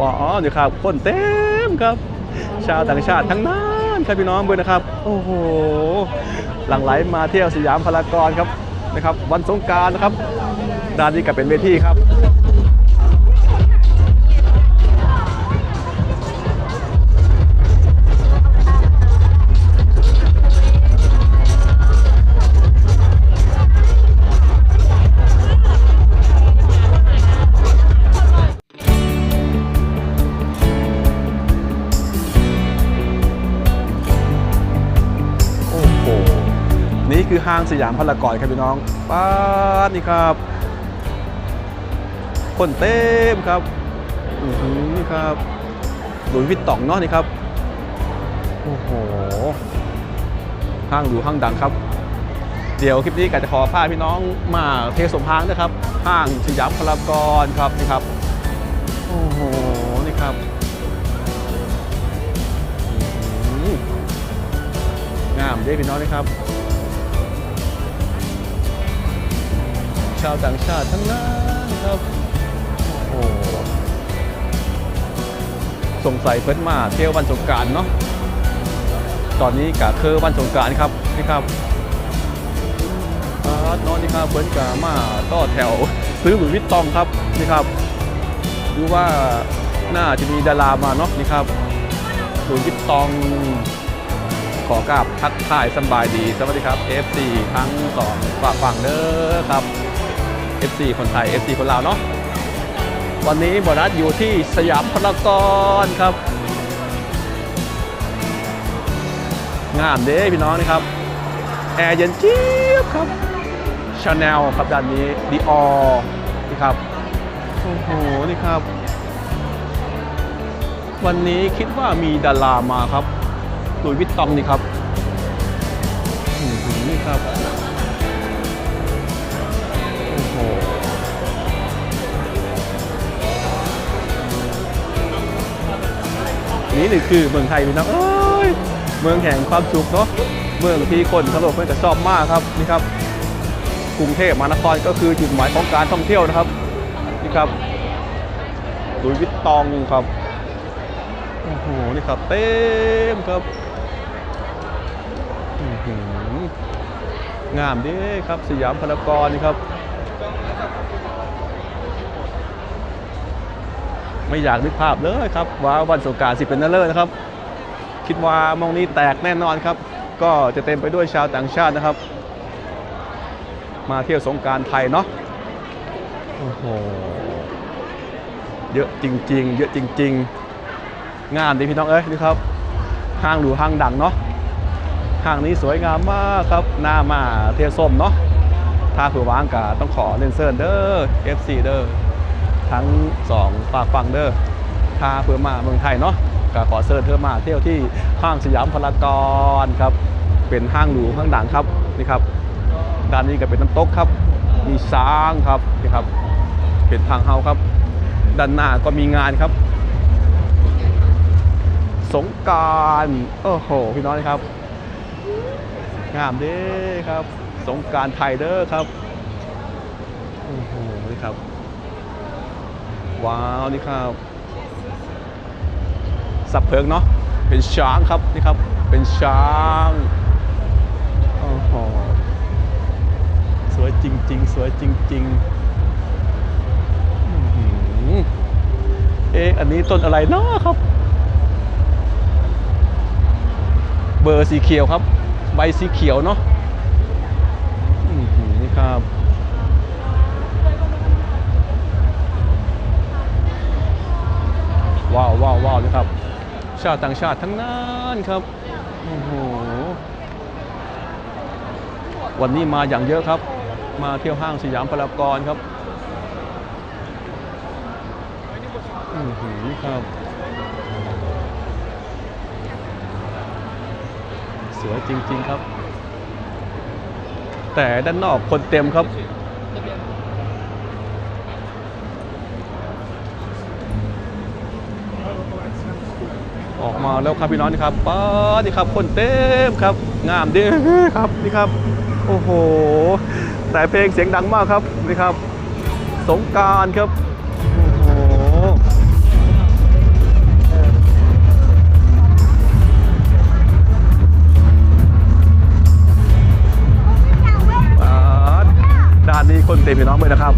ว้าวนี่ครับคนเต็มครับ ชาวต่างชาติทั้งนั้นครับพี่น้องเบอร์นะครับ โอ้โห หลั่งไหลมาเที่ยวสยามพารากอนครับนะครับ วันสงการนะครับด้านนี้ก็เป็นเวทีครับ ห้างสยามพารากอนครับพี่น้องป้าดนี่ครับ คนเต็มครับอือหือนี่ครับหลุยวิตตองเนาะนี่ครับ โอ้โห ห้างหรูห้างดังครับ เดี๋ยวคลิปนี้ก็จะขอพาพี่น้องมาเทสมห้างนะครับ ห้างสยามพารากอนครับนี่ครับ โอ้โห นี่ครับงามเด้พี่น้องนะครับ ชาวต่างชาติทั้งนั้นครับ โอ้โหสงสัยเพิ่นมาเที่ยววันสงการเนาะ ตอนนี้กะคือวันสงการครับนี่ครับน้องนี่ครับเพิ่นกะมาต่อแถวซื้อหลุยวิตตองครับนี่ครับดูว่าน่าจะมีดารามาเนาะนี่ครับหลุยวิตตองขอกราบทักทายสบายดี สวัสดีครับ FC ทั้งสองฝากฝั่งเด้อครับ FC คนไทย FC คนลาวเนาะวันนี้บอนัสอยู่ที่สยามพารากอนครับ งามเด้พี่น้องนี่ครับ แอร์เย็นเจี๊ยบครับชาแนลครับด้านนี้ดีออนี่ครับ โอ้โห นี่ครับ วันนี้คิดว่ามีดารามาครับหลุยวิตตองนี่ครับนี่ครับ นี่หนี่คือเมืองไทยพี่น้องเอ้ยเมืองแห่งความสุขเนาะเมืองที่คนทั้งโลกเพื่อนจะชอบมากครับนี่ครับกรุงเทพมหานครก็คือจุดหมายของการท่องเที่ยวนะครับนี่ครับลุยวิตตองครับโอ้โหนี่ครับเต็มครับอื้อหืองามด้ครับสยามพารากอนนี่ครับ ไม่อยากนึกภาพเลยครับว่าวันสงการสิเป็นนั่นเลยนะครับ คิดว่ามองนี้แตกแน่นอนครับ ก็จะเต็มไปด้วยชาวต่างชาตินะครับ มาเที่ยวสงการไทยเนาะโอ้โหเยอะจริง ๆ เยอะจริง ๆ งามดีพี่น้องเอ้ยนี่ครับห้างหรูห้างดังเนาะห้างนี้สวยงามมากครับหน้ามาเที่ยวส้มเนาะถ้าเผื่อว่างกาต้องขอเลนเซอร์เด้อ FC เด้อ ทั้งสองฝากฝั่งเด้อถ้าเพื่อมาเมืองไทยเนาะก็ขอเชิญเธอมาเที่ยวที่ห้างสยามพารากอนครับเป็นห้างหรูห้างดังครับนี่ครับด้านนี้ก็เป็นน้ำตกครับ มีช้างครับนี่ครับ เป็นทางเฮาครับ ด้านหน้าก็มีงานครับ สงการโอ้โหพี่น้องครับ งามเด้ครับ สงการไทยเด้อครับโอ้โหนี่ครับ ว้าวนี่ครับสับเพิงเนาะเป็นช้างครับนี่ครับเป็นช้างโอ้โหสวยจริง ๆ สวยจริงๆอื้ออเอ๊ะอันนี้ต้นอะไรเนาะครับ เบอร์สีเขียวครับ ใบสีเขียวเนาะนี่ครับ ว้าวว้าวว้าวนี่ครับ ชาวต่างชาติทั้งนั้นครับโอ้โหวันนี้มาอย่างเยอะครับ มาเที่ยวห้างสยามพารากอนครับอือหือครับ สวยจริง ๆครับ แต่ด้านนอกคนเต็มครับ มาแล้วครับพี่น้องนี่ครับป้านี่ครับ คนเต็มครับ งามดีครับนี่ครับ โอ้โห แต่เพลงเสียงดังมากครับนี่ครับ สงการครับโอ้โหด้านนี้คนเต็มพี่น้องเลยนะครับ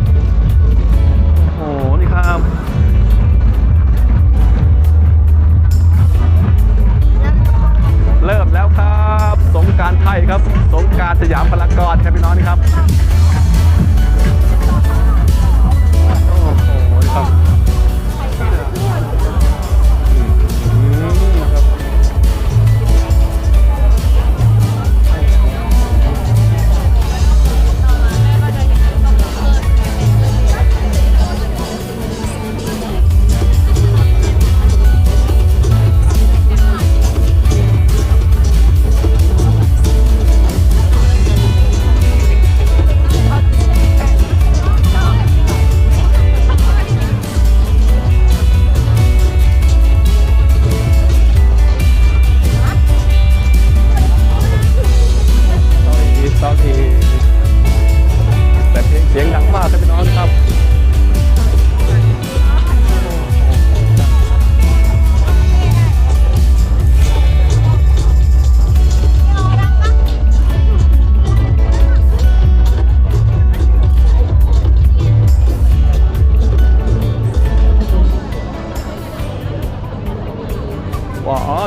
แล้วครับ สงการไทยครับ สงการสยามพารากอนครับพี่น้องนี่ครับ โอ้โหนี่ครับ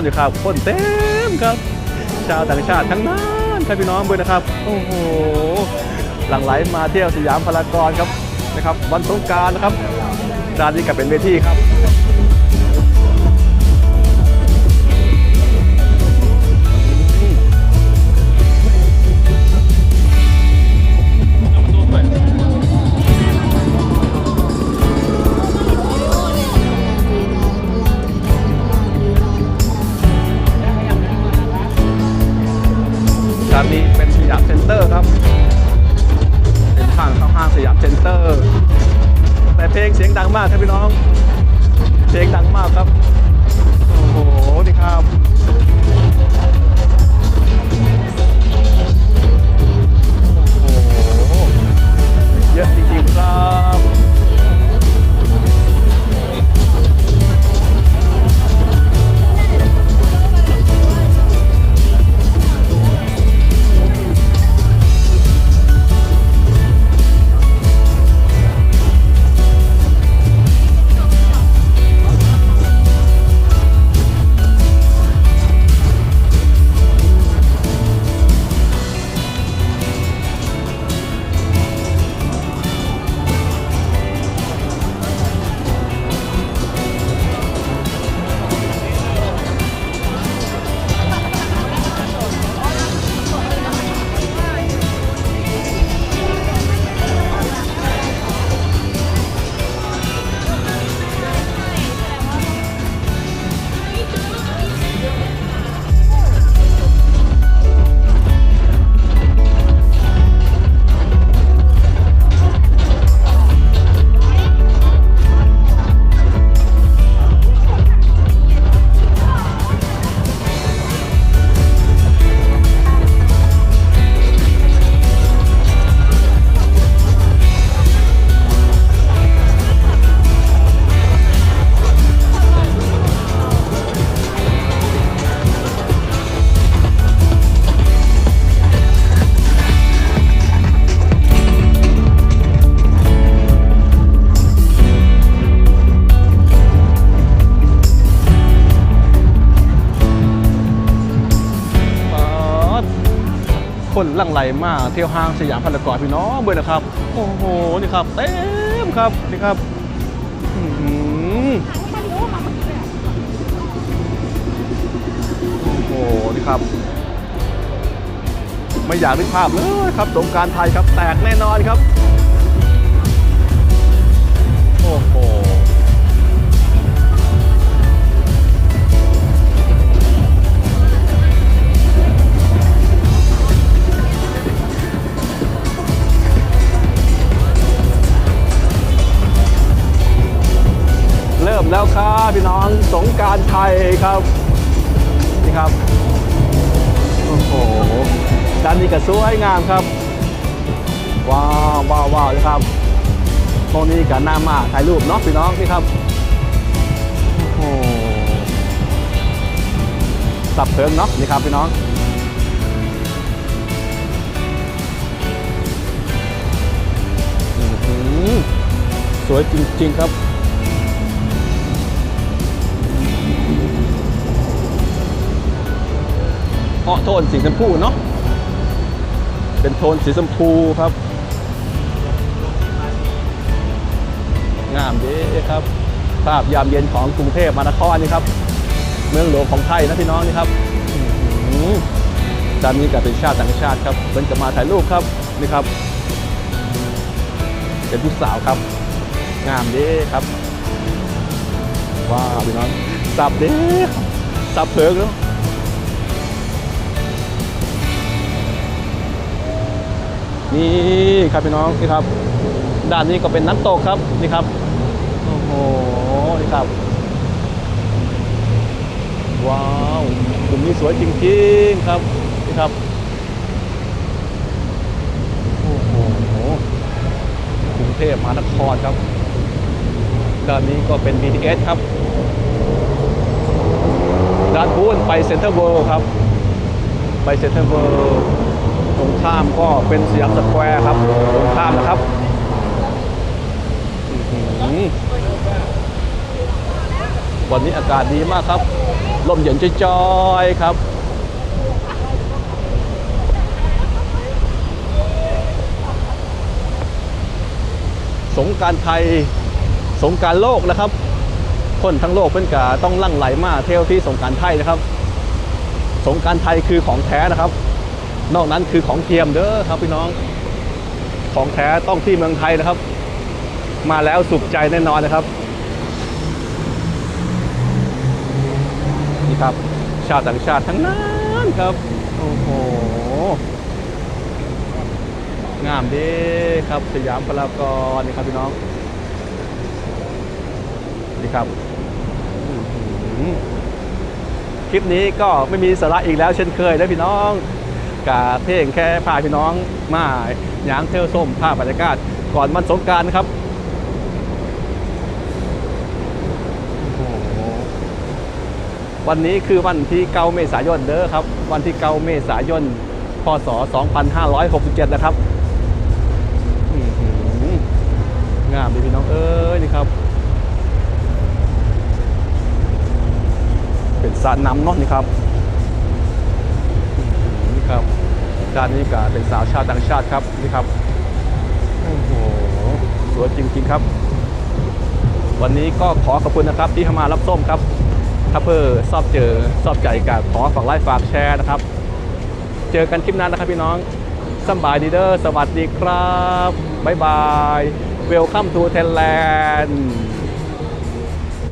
ว้าวนี่ครับคนเต็มครับ ชาวต่างชาติทั้งนั้นครับพี่น้องเบอร์นะครับ โอ้โห หลั่งไหลมาเที่ยวสยามพารากอนครับนะครับ วันสงกรารนะครับร้านนี้ก็เป็นเวทีครับ มากครับพี่น้อง เสียงดังมากครับ โอ้โหนี่ครับ คนลังไหลมากเที่ยวห้างสยามพารากอนพี่น้องเบอร์นะครับ โอ้โหนี่ครับเต็มครับนี่ครับโอ้โหนี่ครับ ไม่อยากนึกภาพเลยครับสงการไทยครับแตกแน่นอนครับ โอ้โห ครับนี่ครับโอ้โหด้านนี้ก็สวยงามครับ ว้าวว้าวว้าวเลยครับตรงนี้กับหน้ามาถ่ายรูปเนาะพี่น้องนี่ครับโอ้โหสับเพิงเนาะนี่ครับพี่น้องสวยจริง ๆ ครับ เพาะโทนสีชมพูเนาะเป็นโทนสีชมพูครับ งามดีครับ ภาพยามเย็นของกรุงเทพมหานครนี่ครับ เมืองหลวงของไทยนะพี่น้องนี่ครับอื้อหือด้านนี้ก็เป็นชาติต่างชาติครับเพิ่นจะมาถ่ายรูปครับนี่ครับ เป็นผู้สาวครับ งามดีครับว้าวพี่น้องสับดีครับสับเพิงเนาะ นี่ครับพี่น้องนี่ครับ ด้านนี้ก็เป็นน้ำตกครับนี่ครับโอ้โหนี่ครับ ว้าวกลุ่มนี้สวยจริงๆครับนี่ครับโอ้โหกรุงเทพมหานครครับ ด้านนี้ก็เป็น BTS ครับด้านพูนไปเซ็นทรัลเวิลด์ครับ ไปเซ็นทรัลเวิลด์ ตรงข้ามก็เป็นสยามสแควร์ครับตรงข้ามนะครับวันนี้อากาศดีมากครับ ลมเย็นจอยๆครับสงการไทยสงการโลกนะครับ คนทั้งโลกเพื่อนกาต้องลั่งไหลมาเที่ยวที่สงการไทยนะครับ สงการไทยคือของแท้นะครับ นอกนั้นคือของเทียมเด้อครับพี่น้อง ของแท้ต้องที่เมืองไทยนะครับ มาแล้วสุขใจแน่นอนนะครับ นี่ครับ ชาติต่างชาติทั้งนั้นครับ โอ้โห งามดีครับสยามพารากอนนี่ครับพี่น้อง นี่ครับคลิปนี้ก็ไม่มีสาระอีกแล้วเช่นเคยนะพี่น้อง กาเพลงแค่พาพี่น้องมาหยางเที่ยวส้มภาพบรรยากาศก่อนวันสงการนะครับวันนี้คือวันที่เก้าเมษายนเด้อครับ วันที่เก้าเมษายนพศ 2567 นะครับงามดีพี่น้องเอ้ยนี่ครับ เป็นสระน้ำเนาะนี่ครับอื้อหือนี่ครับ ด้านนี้ก็เป็นสาวชาวต่างชาติครับนี่ครับโอ้โหสวยจริง ๆครับ วันนี้ก็ขอขอบคุณนะครับที่เขามารับส้มครับ ถ้าเพื่อชอบเจอชอบใจกับขอฝากไลค์ฝากแชร์นะครับ เจอกันคลิปหนั้นนะครับพี่น้องสบายดีเดอร์สวัสดีครับบ๊ายบายเวลคัมทูเทนแลนด์